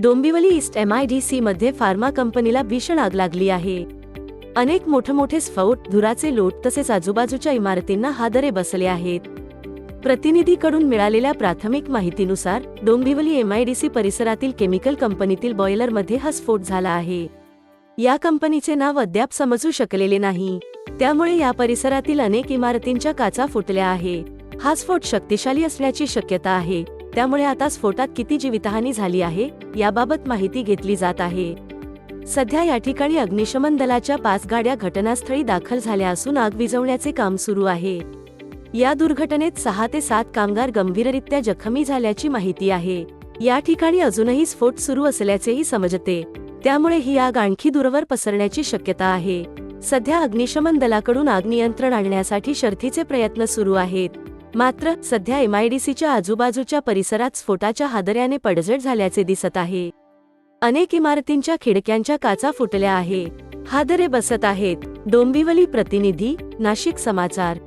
Dombivli East M I D C मध्ये pharma कंपनीला भीषण आग लागली आहे. अनेक मोठमोठे स्फोट धुराचे लोट तसेच आजूबाजूच्या इमारतींना हादरे बसले आहेत. प्रतिनिधीकडून मिळालेल्या प्राथमिक माहितीनुसार Dombivli M I D C परिसरातील केमिकल कंपनीतील बॉयलरमध्ये हा स्फोट झाला आहे. या कंपनीचे नाव अद्याप समजू शकलेले नाही. त्यामुळे या परिसरातील अनेक इमारतींच्या काचा फुटल्या आहे. हा स्फोट शक्तिशाली असण्याची शक्यता आहे. त्यामुळे आता स्फोटात किती जीवितहानी झाली आहे याबाबत माहिती घेतली जात आहे. सध्या या ठिकाणी अग्निशमन दलाच्या पाच गाड्या घटनास्थळी दाखल झाल्या असून आग विझवण्याचे काम सुरू आहे. या दुर्घटनेत सहा ते सात कामगार गंभीररित्या जखमी झाल्याची माहिती आहे. या ठिकाणी अजूनही स्फोट सुरू असल्याचेही समजते. त्यामुळे ही आग आणखी दूरवर पसरण्याची शक्यता आहे. सध्या अग्निशमन दलाकडून आग नियंत्रण आणण्यासाठी शर्थीचे प्रयत्न सुरू आहेत. मात्र सध्या एमआयडीसीच्या आजूबाजूच्या परिसरात स्फोटाच्या हादऱ्याने पडझड झाल्याचे दिसत आहे. अनेक इमारतींच्या खिडक्यांच्या काचा फुटल्या आहे हादरे बसत आहेत. डोंबिवली प्रतिनिधी नाशिक समाचार.